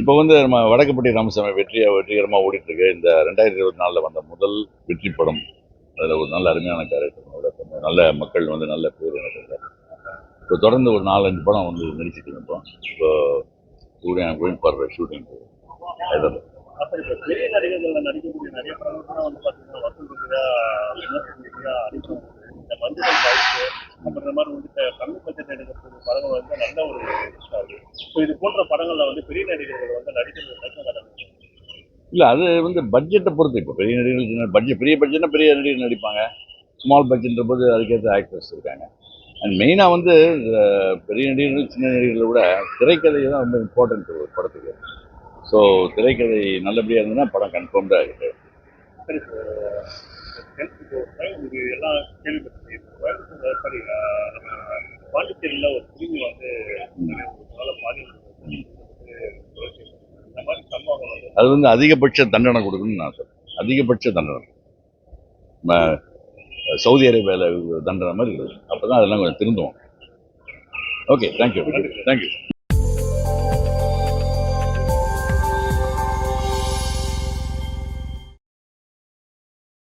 இப்போ வந்து நம்ம வடக்குப்பட்டி ராமசாமி வெற்றியா வெற்றிகரமாக ஓடிட்டு இருக்கு இந்த ரெண்டாயிரத்தி இருபத்தி நாலில் வந்த முதல் வெற்றி படம். அதில் ஒரு நல்ல அருமையான கேரக்டர் கொஞ்சம் நல்ல மக்கள் வந்து நல்ல பேர் எனக்கு. இப்போ தொடர்ந்து ஒரு நாலஞ்சு படம் வந்து நடிச்சிட்டு இருக்கோம். இப்போ studio going for shooting Hyderabad பெரிய நடிகர்கள்ல நடிக்கக்கூடிய நிறைய கூட வந்து பாத்தீங்கன்னா வசூல் இந்த மஞ்சள் அப்புறம் மாதிரி வந்து கம்மி பட்ஜெட் எடுக்கக்கூடிய படங்கள் வந்து நல்ல ஒரு இது போன்ற படங்கள்ல வந்து பெரிய நடிகர்கள் வந்து நடிக்கிறது இல்லை அது வந்து பட்ஜெட்டை பொறுத்து. இப்போ பெரிய நடிகர்கள் சின்ன பட்ஜெட் பெரிய பட்ஜெட்னா பெரிய நடிகர் நடிப்பாங்க. ஸ்மால் பட்ஜெட்ன்ற போது அதுக்கேற்ற ஆக்டர்ஸ் இருக்காங்க. அண்ட் மெயினாக வந்து பெரிய நடிகர்கள் சின்ன நடிகர்களை விட திரைக்கதை தான் ரொம்ப இம்பார்ட்டன்ட் ஒரு படத்துக்கு. ஸோ திரைக்கதை நல்லபடியாக இருந்ததுன்னா படம் கன்ஃபார்ம்டாக இருக்குது சரி சார். எல்லாம் கேள்விப்பட்டிருக்கீங்க. சாரி நம்ம பாண்டிச்சேரியில் ஒரு திரும்பி வந்து அது வந்து அதிகபட்ச தண்டனை கொடுக்கணும்னு நான் சொல்றேன். அதிகபட்ச தண்டனை. சவுதி அரேபியாவில் தண்டனை மாதிரி இருக்குது. அப்போ தான் அதெல்லாம் கொஞ்சம் திருந்துவோம். Okay thank you thank you